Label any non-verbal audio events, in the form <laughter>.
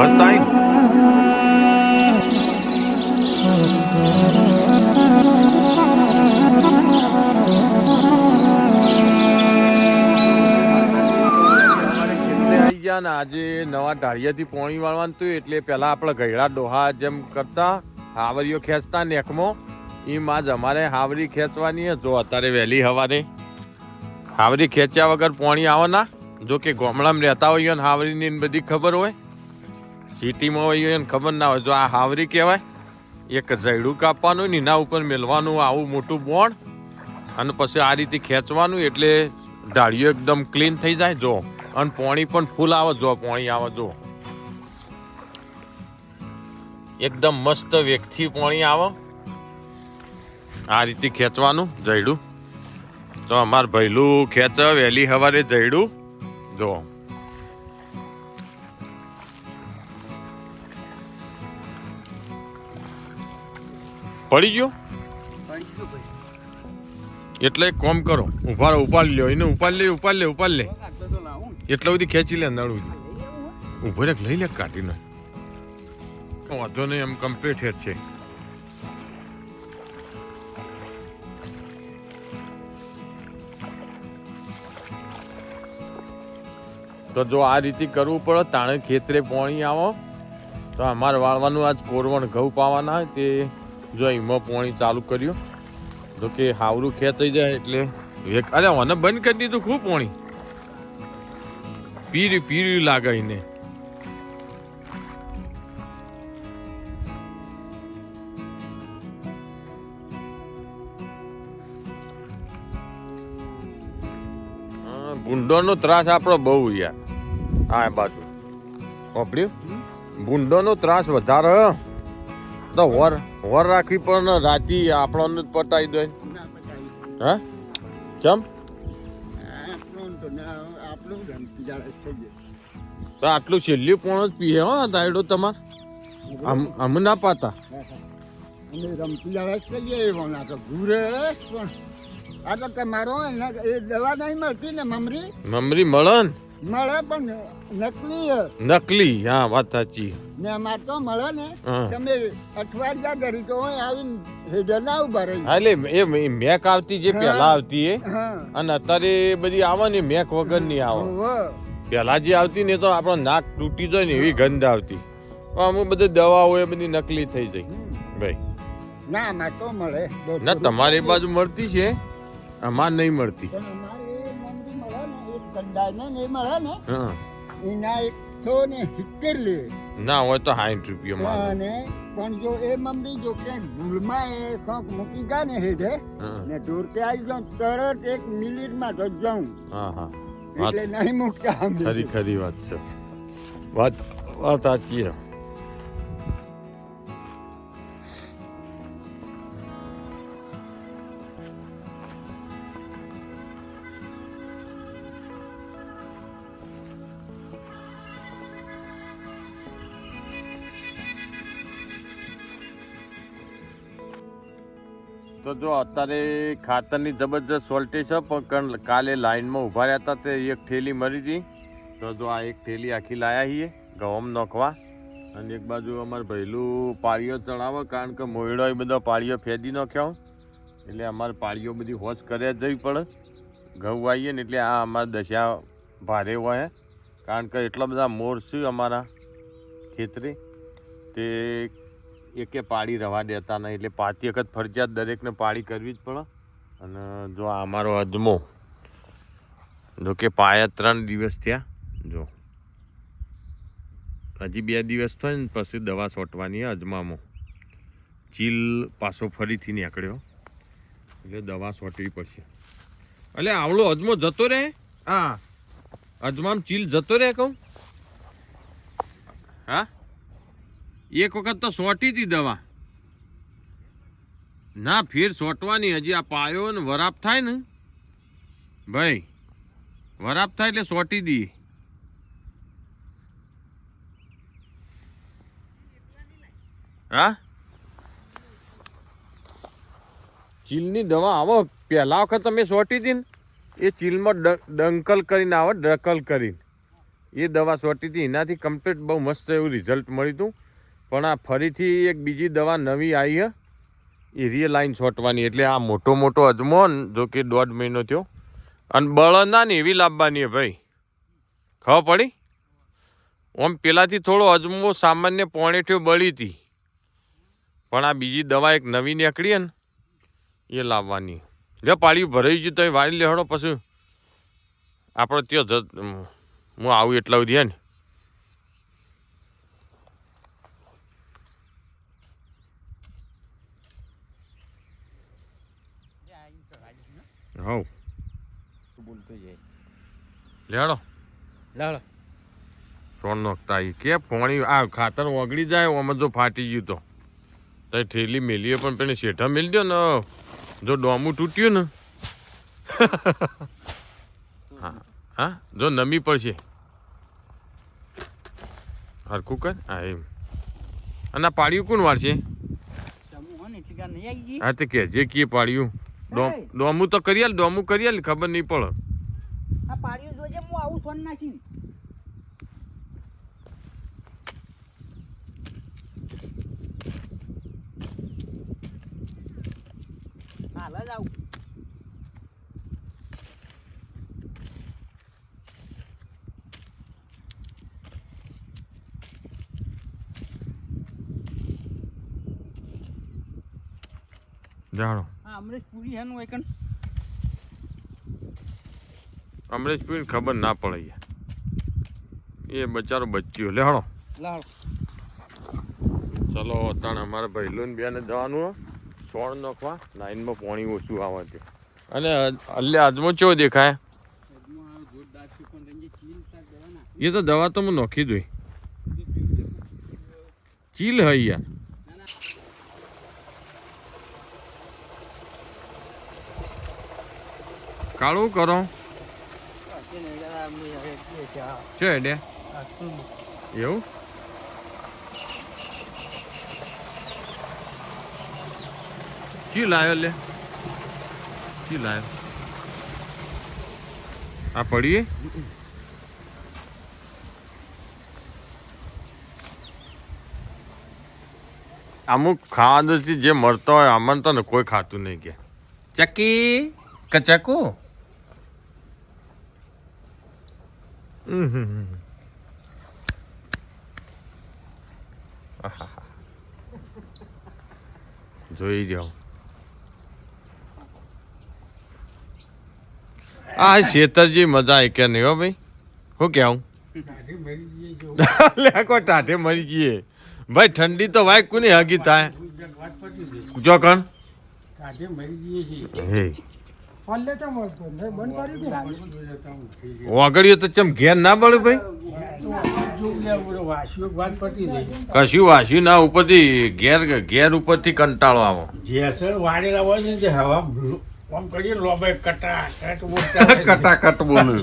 Holstein? આજે નવા ઢાળિયાથી પોણી વાળવાનું હતું એટલે પહેલાં આપણે ગયડા ડોહા જેમ કરતા હાવરીઓ ખેંચતા નેકમો, એમ આજ અમારે હાવરી ખેંચવાની જો અત્યારે વહેલી હવારે. હાવરી ખેંચ્યા વગર પોણી આવો ના. જો કે ગામડામાં રહેતા હોઈએ ને હાવરીની બધી ખબર હોય. સિટીમાં હોય ને ખબર ના હોય. જો આ હાવરી કહેવાય, એક જૈડું કાપવાનું એના ઉપર મેલવાનું આવું મોટું બોણ, અને પછી આ રીતે ખેંચવાનું એટલે ઢાળિયું એકદમ ક્લીન થઈ જાય. જો, અને પોણી પણ ફૂલ આવે, જો પોણી આવે, જો. એકદમ મસ્ત વેગથી પોણી આવે. આ રીતે ખેંચવાનું જૈડું તો અમાર ભૈલું ખેંચ, વહેલી સવારે જૈડું જો. પડી ગયો? એટલે કામ કરો ઊભા ઉપાડી લ્યો, એને ઉપાડી લે ઉપાડી લે ઉપાડી લે. એટલા બધી ખેંચી લે નળું ઊભો રે, લઈ લે કાઢીને વાંધો નહીં, એમ કમ્પ્લીટ જ છે. તો જો આ રીતે કરવું પડે, તાણે ખેતરે પોણી આવો. તો અમારે વાળવાનું આજ કોરવણ ઘઉં પાવાના તે જો એમાં પોણી ચાલુ કર્યું. જો કે હાવરું ખેંચાઈ જાય એટલે એક અરે મને બંધ કરી દીધું ખૂબ પોણી. પીર્યું પીર્યું લાગે એને. ભૂંડોનો ત્રાસ આપણો બહુ યાર. આ બાજુ. સાંભળ્યું ભૂંડોનો ત્રાસ વધારે. તો વર વર રાખવી પણ રાતી આપણને જ પતાવી દે. હા? ચમ? તો આટલું છેલ્લી પણ જ પીએ હો દાયડો તમાર. આમ ના પાતા. રમતી લડાઈ કરીએ એવો ના તો ઘૂરે પણ. આ તો તમારો એ દવા નહીં મળતી ને મમરી? મમરી મળન મળે પણ નકલી નકલી હા વાત સાચી. ને અમાર તો મળે ને તમે અઠવાડિયા ધરી તો હોય આવીને હેડે ના ઊભા રહી. એટલે એ મેક આવતી જે પહેલા આવતી એ અને અત્યારે બધી આવે ને મેક વગરની આવે. પહેલા જે આવતી ને તો આપણો નાક તૂટી જાય ને એવી ગંધ આવતી. પણ અમુક બધી દવાઓ એ બધી નકલી થઈ જાય. ભાઈ. ના અમાર તો મળે. ના તમારી બાજુ મળતી છે? અમાર નહીં મળતી. મળે ને મળે ને એના એકસો ને સિત્તેર લે. ના હોય તો સાઠ રૂપિયા અને પણ જો એ મમ્મી જો કે ભૂલમાં એ શોખ મૂકી ગયા ને હેઠે ને દૂર કે આવી જાઉં તરત એક મિનિટમાં તો જાઉં હા હા. વાત એટલે નહીં મૂકતા. ખરી ખરી વાત છે. વાત વાત સાચી તો જો અત્યારે ખાતરની જબરજસ્ત શોર્ટેજ છે, પણ કાલે લાઈનમાં ઊભા રહ્યા હતા, તે એક થેલી મરી હતી. તો જો આ એક થેલી આખી લાયા છીએ, ઘઉં નોખવા. અને એક બાજુ અમારે ભૈલું પાળીઓ ચડાવે, કારણ કે મોયડો એ બધો પાળીઓ ફેદી નાખ્યો એટલે અમારે પાળીઓ બધી હોશ કર્યા જવી પડે. ઘઉં આવીએ ને એટલે આ અમારે દશા ભારે હોય કારણ કે એટલા બધા મોર છે અમારા ખેતરે. તે એકે પાળી રવા દેતા નહીં, એટલે પાતી વખત ફરજિયાત દરેકને પાળી કરવી જ પડે. અને જો આ અમારો અજમો, જો કે પાયા ત્રણ દિવસ થયા, જો. હજી બે દિવસ થાય ને, પછી દવા છોટવાની અજમામાં. ચીલ પાછો ફરીથી નીકળ્યો. એટલે દવા છોટવી પડશે. એટલે આવડો અજમો જતો રહે? હા. અજમામ ચીલ જતો રહે, કહું? હા? એક વખત તો સોટી હતી દવા. ના, ફેર સોટવાની, હજી આ પાયો ને વરાપ થાય ને? ભાઈ, વરાપ થાય એટલે સોટી દઈએ હા? ચીલની દવા આવો, પહેલા વખત તમે સોટી હતી ને, એ ચીલમાં ડંકલ કરીને આવે, ડકલ કરીને. એ દવા સોટી હતી એનાથી કમ્પ્લીટ બહુ મસ્ત એવું રિઝલ્ટ મળ્યું હતું પણ આ ફરીથી એક બીજી દવા નવી આવી હે. એ રિયલાઇન છોટવાની. એટલે આ મોટો મોટો અજમો જો કે દોઢ મહિનો થયો. અને બળદના ને એવી લાવવાની હે ભાઈ. ખબર પડી? ઓમ પેલાથી થોડો અજમો સામાન્ય પોણેઠ્યો બળી હતી. પણ આ બીજી દવા એક નવી નીકળી ને, એ લાવવાની જો પાળ્યું ભરાઈ ગયું તો વાળી લેહડો પછી. આપણે ત્યાં જ હું આવું એટલા સુધી ને. હવ. બોલતો જાય લેડો લાડો સોન નોખતા કે પોણી આ ખાતર ઓગળી જાય આમાં જો ફાટી ગયું તો. તો ઠેલી મેલીએ પણ પેલી શેઠા મેલી દો ને જો ડોમું તૂટ્યું ને. <laughs> હા હા જો નમી પડશે. હરખું કર. હા એમ. અને પાડ્યું કોણ ગઈ હા તે કે જે કીએ પાડ્યું ડોમ તો કરી આલ ડોમું કરી આલ ખબર નહીં પડે. આ પાડ્યું જોજે હું આવું સોન નાસી હાલ જ આવું. જાણો. અમરેશ પૂરી હેનું અમરેશ પીને ખબર ના પડે એ બચારો બચ્યો. લે હળો લાડો ચલો અત્યારે અમારે ભાઈલોન બેને જવાનું છોડ નાખવા લાઈનમાં પાણી ઓછું આવે છે અને અલ્લે આજમો ચેવો દેખાય? એ તો દવા તો હું નોખી દઈ. ચીલ હૈ યાર. કાળું કરો. છે એડે એવું? કી લાયો લે? કી લાયો? આ પડીએ? અમુક ખાવાથી જે મળતો હોય આમાં તો ને કોઈ ખાતું નહીં કે. ચકી કે જોઈ જાઓ આ શેતરજી મજા કે નહીં હો ભાઈ. શું કેવું? લે કોઈ ટાઢે મરી જઈએ ભાઈ ઠંડી તો વાય કોની હગી થાય? જો કણ. હે વાગડીઓ તો ચમ ઘેર ના બળે ભાઈ? કશું વાસ્યું ના ઉપરથી ઘેર ઘેર ઉપરથી કંટાળો આવો. જેસર વાળેલા હોય છે ને જે હવા આમ કરીએ લોબે કટા કટ કટા કટ. બોલું.